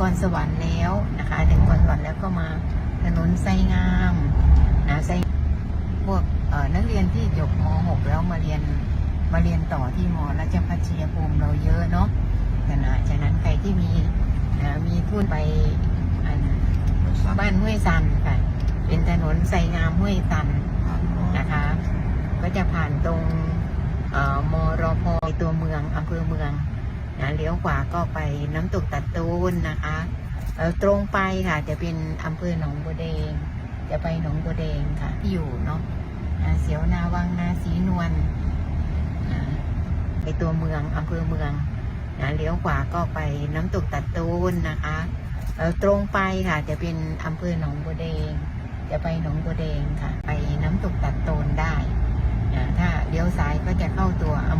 ครสวรรค์แล้วนะคะ ถึงนครสวรรค์แล้วก็มาถนนไซงามนะไซพวกนักเรียนที่จบม .6 แล้วมาเรียนมาเรียนต่อที่มราชพัฒชัยภูมิเราเยอะเนาะแต่นะฉะนั้นใครที่มีนะมีทุนไปบ้านห้วยซันค่ะ เป็นถนนไซงามห้วยซันนะคะ ก็จะผ่านตรงอ่อมรพตัวเมืองอำเภอเมือง นะเลี้ยวขวาก็ไปน้ำตกตัดตูนนะคะตรงไปค่ะจะเป็นอำเภอหนองบัวแดง จะไปหนองบัวแดงค่ะที่อยู่เนาะเสียวนาวังนาสีนวลไปตัวเมืองอำเภอเมืองนะเลี้ยวขวาก็ไปน้ำตกตัดตูนนะคะตรงไปค่ะจะเป็นอำเภอหนองบัวแดง จะไปหนองบัวแดงค่ะ ไปน้ำตกตัดโตนได้นะถ้าเลี้ยวซ้ายก็จะเข้าตัวอำ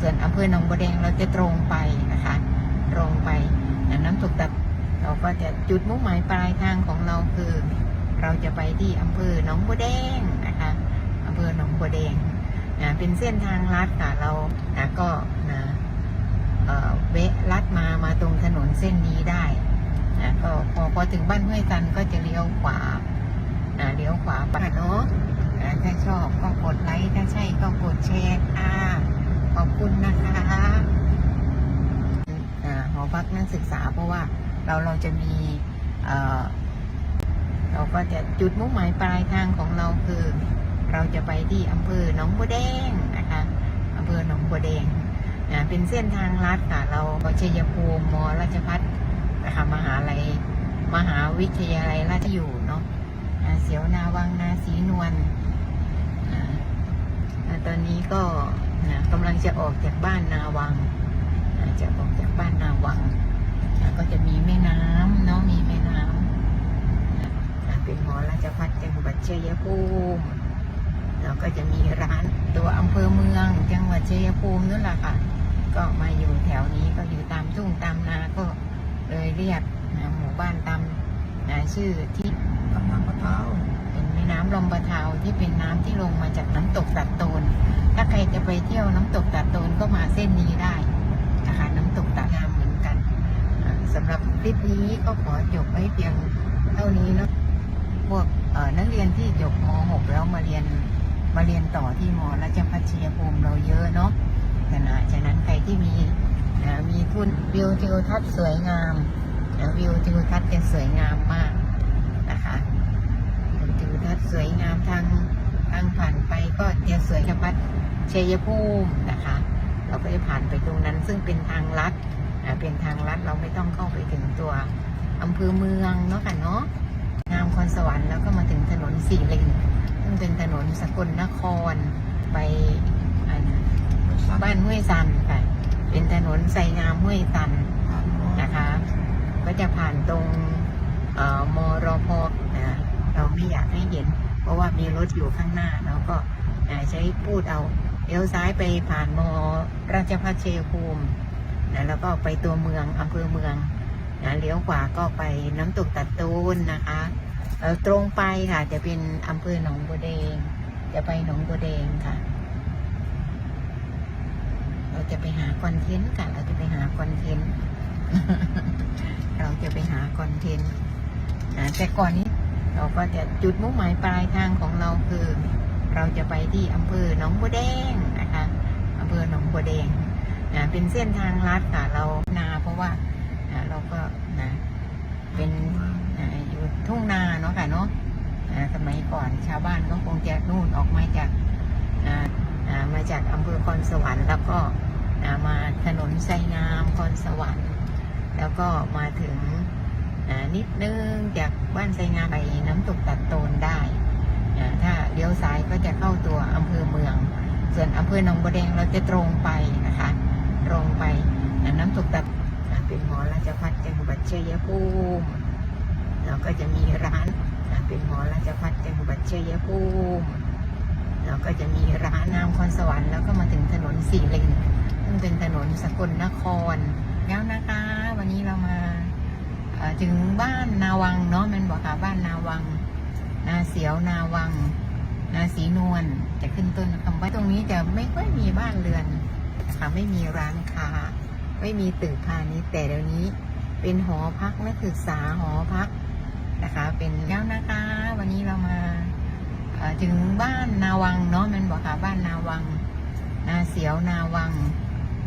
ส่วนอำเภอหนองบัวแดงเราจะตรงไปนะคะตรงไปน,น้ำตกตัดเราก็จะจุดมุ่งหมายปลายทางของเราคือ เราจะไปที่อำเภอหนองบัวแดงนะคะอำเภอหนองบัวแดงนะเป็นเส้นทางลัดค่ะเรานะก็นะเวะลัดมามาตรงถนนเส้นนี้ได้นะก็พอพอถึงบ้านห้วยตันก็จะเลี้ยวขวานะเลี้ยวขวาไปเนาะนะถ้าชอบก็กดไลค์ถ้าใช่ก็กดแชร์ค่ะข อบคุณนะคะหอพักนักศึกษาเพราะว่าเราเราจะมีเเราก็จะจุดมุ่งหมายปลายทางของเราคือ เราจะไปที่อำเภอหนองบัวแดงนะคะอำเภอหนองบัวแดงนะเป็นเส้นทางลัดค่ะ เราชัยภูมิมอราชพัฒนะคะมหาลัยมหาวิทยาลัยราชอยู่เนาะเสียวนาวังนาสีนวลตอนนี้ก็ นะกำลังจะออกจากบ้านนาวังนะจะออกจากบ้านนาวังนะก็จะมีแม่น้ำเนาะมีแม่น้ำเป็นหอราชพัฒจังหวัดชัยภูมิแล้วก็จะมีร้านตัวอำเภอเมือง จังหวัดชัยภูมินั่นแหละค่ะ ก็มาอยู่แถวนี้ก็อยู่ตามทุ่งตามนาก็เลยเรียกนะหมู่บ้านตามนะชื่อที่กำลังปะเทาเป็นแม่น้ำลำปะเทาที่เป็นน้ำที่ลงมาจากน้ำตกตัดโตน ถ้าใครจะไปเที่ยวน้ำตกตัดโตนก็มาเส้นนี้ได้นะคะน้ำตกตัดงามเหมือนกันอ่าสำหรับคลิปนี้ก็ขอจบไว้เพียงเท่านี้เนาะพวกนักเรียนที่จบม .6 แล้วมาเรียนมาเรียนต่อที่มราชพัชยภูมิเราเยอะเนาะแต่นะฉะนั้นใครที่มีมีทุนวิวทิวทัศน์สวยงามวิวทิวทัศน์จะสวยงามมากนะคะวิวทิวทัศน์ สวยงามทางทางผ่านไปก็จะสวยกับพัฒชัยภูมินะคะ เราก็จะผ่านไปตรงนั้นซึ่งเป็นทางลัดนะเป็นทางลัดเราไม่ต้องเข้าไปถึงตัวอำเภอเมืองเนาะค่ะเนาะงามคอนสวรรค์แล้วก็มาถึงถนนสี่เลนซึ่งเป็นถนนสกลนครไปบ้านห้วยซันค่ะเป็นถนนไซงามห้วยซันนะคะ ก็จะผ่านตรงมรพนะ เราไม่อยากให้เห็น เพราะว่ามีรถอยู่ข้างหน้าเราก็ใช้พูดเอาเลี้ยวซ้ายไปผ่านมราชพัฒชัยภูมินะแล้วก็ไปตัวเมืองอำเภอเมืองนะเลี้ยวขวาก็ไปน้ำตกตัดตูนนะคะเออตรงไปค่ะจะเป็นอำเภอหนองบัวแดง จะไปหนองบัวแดงค่ะ เราจะไปหาคอนเทนต์ค่ะ เราจะไปหาคอนเทนต์ เราจะไปหาคอนเทนต์นะแต่ก่อนนี้ เราก็จะจุดมุ่งหมายปลายทางของเราคือ เราจะไปที่อำเภอหนองบัวแดงนะคะอำเภอหนองบัวแดงนะเป็นเส้นทางลัดค่ะเรานาเพราะว่าเราก็นะเป็นอ่าอยู่ทุ่งนาเนาะค่ะเนาะสมัยก่อนชาวบ้านก็คงจะนู่นออกมาจากมาจากอำเภอคอนสวรรค์ แล้วก็มาถนนไซงามคอนสวรรค์ แล้วก็มาถึง นิดนึงจากบ้านไซงาไปน้ำตกตัดโตนได้ ถ้าเลี้ยวซ้ายก็จะเข้าตัวอำเภอเมือง ส่วนอำเภอหนองบัวแดงเราจะตรงไปนะคะ ตรงไปน้ำตกตัดเป็นหมอราชพัฒจังหวัดชัยภูมิแล้วก็จะมีร้านเป็นหมอราชพัฒจังหวัดชัยภูมิแล้วก็จะมีร้านงามคอนสวรรค์แล้วก็มาถึงถนนสี่เลนซึ่งเป็นถนนสกลนครแล้วนะคะ วันนี้เรามาเอ่อ ถึงบ้านนาวังเนาะแมันบอกค่ะบ้านนาวัง นาเสียวนาวัง นาสีนวลจะขึ้นต้นคำว่าตรงนี้จะไม่ค่อยมีบ้านเรือนนะคะไม่มีร้านค้า ไม่มีตึกพาณิชย์แต่เดี๋ยวนี้ เป็นหอพักนักศึกษาหอพักนะคะ เป็นแล้วนะคะ วันนี้เรามาถึงบ้านนาวังเนาะแมันบอกค่ะบ้านนาวัง นาเสียวนาวัง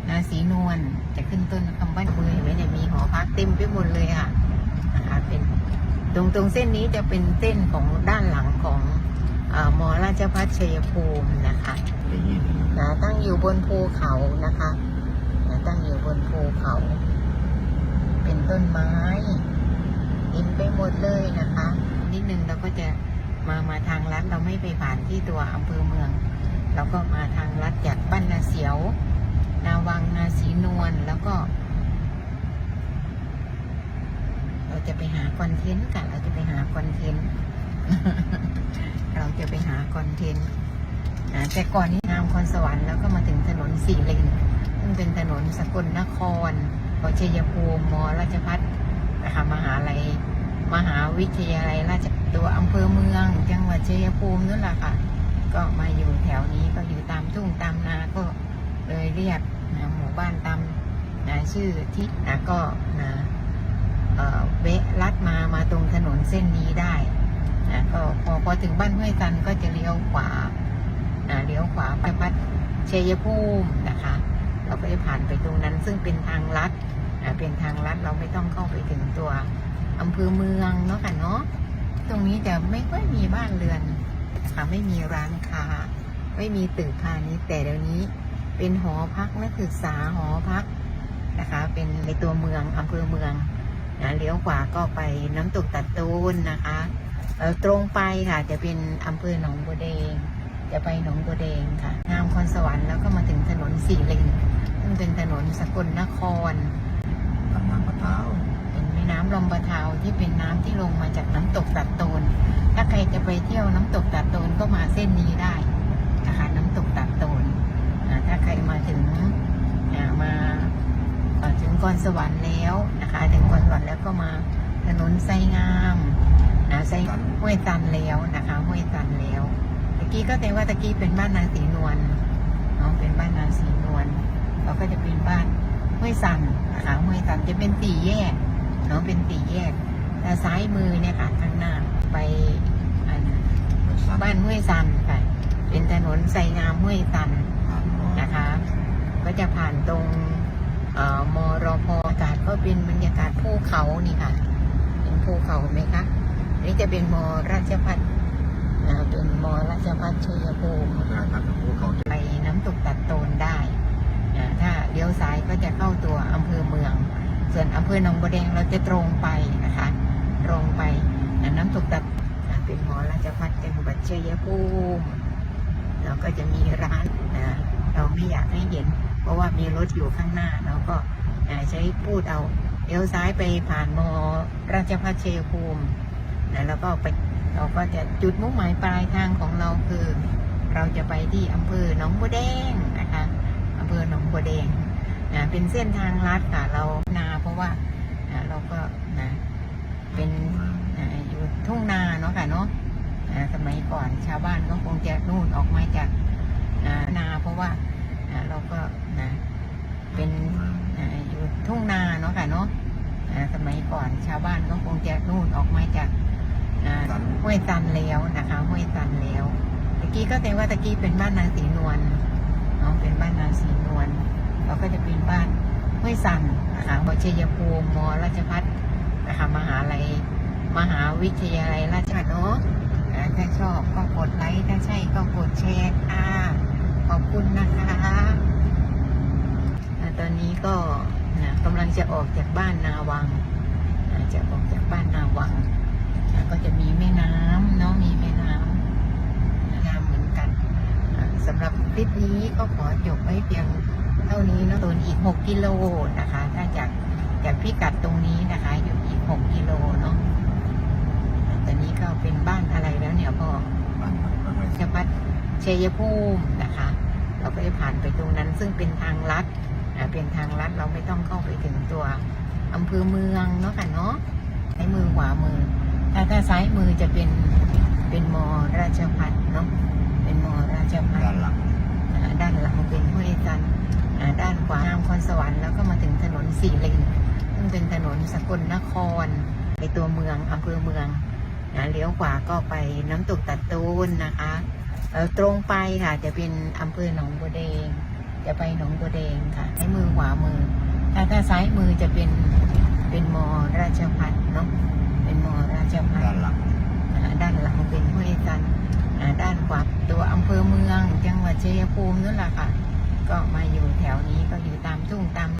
นาสีนวลจะขึ้นต้นคำว่ามือเห็นไหมเนี่ยมีหอพักเต็มไปหมดเลยค่ะ นะคะเป็นตรงตรงเส้นนี้จะเป็นเส้นของด้านหลังของเออมอราชพัฒชัยภูมินะคะนะตั้งอยู่บนภูเขานะคะนะตั้งอยู่บนภูเขา เป็นต้นไม้เต็มไปหมดเลยนะคะนิดนึงเราก็จะมามาทางลัดเราไม่ไปผ่านที่ตัวอำเภอเมือง เราก็มาทางลัดจากบ้านนาเสียว นาวังนาสีนวลแล้วก็ เราจะไปหาคอนเทนต์กันเราจะไปหาคอนเทนต์เราจะไปหาคอนเทนต์แต่ก่อนนี้งามคอนสวรรค์แล้วก็มาถึงถนนสี่เลนซึ่งเป็นถนนสกลนครพอชัยภูมิมอราชพัฒนะคะมหาลัยมหาวิทยาลัยราชตัวอำเภอเมือง จังหวัดชัยภูมินั่นแหละค่ะ ก็มาอยู่แถวนี้ก็อยู่ตามทุ่งตามนาก็เลยเรียกนะหมู่บ้านตามนะชื่อที่นะก็นะ เวะลัดมามาตรงถนนเส้นนี้ได้นะก็พอพอถึงบ้านห้วยตันก็จะเลี้ยวขวานะเลี้ยวขวาไปพัดชัยภูมินะคะ เราก็จะผ่านไปตรงนั้นซึ่งเป็นทางลัดนะเป็นทางลัดเราไม่ต้องเข้าไปถึงตัวอำเภอเมืองเนาะค่ะเนาะตรงนี้จะไม่ค่อยมีบ้านเรือนค่ะไม่มีร้านค้า ไม่มีตึกพาณิชย์แต่เดี๋ยวนี้เป็นหอพักนักศึกษาหอพักนะคะ เป็นในตัวเมืองอำเภอเมือง นะเลี้ยวขวาก็ไปน้ำตกตัดตูนนะคะเอ่อตรงไปค่ะจะเป็นอำเภอหนองบัวแดง จะไปหนองบัวแดงค่ะงามคอนสวรรค์แล้วก็มาถึงถนนสี่เลนซึ่งเป็นถนนสกลนครตำนานมะพร้าวเป็นแม่น้ำลำปะทาวที่เป็นน้ำที่ลงมาจากน้ำตกตัดโตนถ้าใครจะไปเที่ยวน้ำตกตัดโตนก็มาเส้นนี้ได้นะคะน้ำตกตัดโตนอ่าถ้าใครมาถึงอ่ามา เอ่อถึงกรสวรรค์แล้วนะคะ ถึงกรสวรรค์แล้วก็มาถนนไซงามนะไซห้วยตันแล้วนะคะห้วยตันแล้วตะกี้ก็แต่ว่าตะกี้เป็นบ้านนางสีนวลเนาะเป็นบ้านนางสีนวลเราก็จะเป็นบ้านห้วยสันนะคะห้วยสันจะเป็นสี่แยกเนาะเป็นสี่แยก แต่ซ้ายมือเนี่ยค่ะข้างหน้าไปบ้านห้วยซันค่ะเป็นถนนไซงามห้วยซันนะคะ ก็จะผ่านตรง มรพอากาศก็เป็นบรรยากาศภูเขานี่ค่ะเป็นภูเขาไหมคะอันนี่จะเป็นมราชพัฒน์นะเป็นมราชพัฒน์ชัยภูมิใช่ครับภูเขาจะไปน้ำตกตัดโตนได้นะถ้าเลี้ยวซ้ายก็จะเข้าตัวอำเภอเมือง ส่วนอำเภอหนองบัวแดงเราจะตรงไปนะคะตรงไปนะน้ำตกตัดนะเป็นหอราชพัฒจังหวัดชัยภูมิแล้วก็จะมีร้านนะเราไม่อยากให้เห็น เพราะว่ามีรถอยู่ข้างหน้าเราก็ใช้พูดเอาเลี้ยวซ้ายไปผ่านมอราชพัฒชัยภูมินะแล้วก็ไปเราก็จะจุดมุ่งหมายปลายทางของเราคือ เราจะไปที่อำเภอหนองบัวแดงนะคะอำเภอหนองบัวแดงนะเป็นเส้นทางลัดค่ะเรานาเพราะว่านะเราก็นะเป็นนะอยู่ทุ่งนาเนาะค่ะเนาะสมัยก่อนชาวบ้านก็คงจะนู่นออกมาจากนาเพราะว่า นะเราก็นะเป็นนะอยู่ทุ่งนาเนาะค่ะเนาะนะสมัยก่อนชาวบ้านก็คงจะนู่นออกมาจากนะห้วยตันแล้วนะคะห้วยตันแล้วตะกี้ก็แต่ว่าตะกี้เป็นบ้านนางสีนวลเนาะเป็นบ้านนางสีนวลเราก็จะเป็นบ้านห้วยสันนะคะวชัยภูมิมอราชพัฒนะคะมหาลัยมหาวิทยาลัยราชภัฏเนาะถ้าชอบก็กดไลค์ถ้าใช่ก็กดแชร์ค่ะขอบคุณนะคะอ่าตอนนี้ก็นะกำลัง จะออกจากบ้านนาวังอ่าจะออกจากบ้านนาวังอ่าก็จะมีแม่น้ำเนาะมีแม่น้ำงามเหมือนกันอ่าสำหรับคลิปนี้ก็ขอจบไว้เพียงเท่านี้เนอะตัวนอีก 6 กิโลนะคะ ถ้าจากจากพิกัดตรงนี้นะคะ อยู่อีก 6 กิโลเนาะอ่าตอนนี้ก็เป็นบ้านอะไรแล้วเนี่ยพ่อบ้านบ้านไม่ชพัฒน์ชัยภูมินะคะ เราก็จะผ่านไปตรงนั้นซึ่งเป็นทางลัดอ่า เป็นทางลัดเราไม่ต้องเข้าไปถึงตัวอำเภอเมืองเนาะค่ะเนาะซ้ายมือขวามือ ถ้าถ้าซ้ายมือจะเป็นเป็นมอราชพัฒน์เนาะเป็นมอราชพัฒด้านน์หลังอ่าด้านหลังเป็นห้วยจันทร์อ่าด้านขวางามคอนสวรรค์แล้วก็มาถึงถนนสี่เลนซึ่งซึ่งเป็นถนนสกลนครในตัวเมืองอำเภอเมืองนะเลี้ยวขวาก็ไปน้ำตกตัดตูนนะคะเออตรงไปค่ะจะเป็นอำเภอหนองบัวแดง จะไปหนองบัวแดงค่ะให้มือขวามือ ถ้าถ้าซ้ายมือจะเป็นเป็นมอราชพัฒเนาะเป็นมอราชพัฒด้านหลังอ่าด้านหลังเป็นห้วยจันทร์อ่าด้านขวาตัวอำเภอเมือง จังหวัดชัยภูมินั่นแหละค่ะ ก็มาอยู่แถวนี้ก็อยู่ตามทุ่งตาม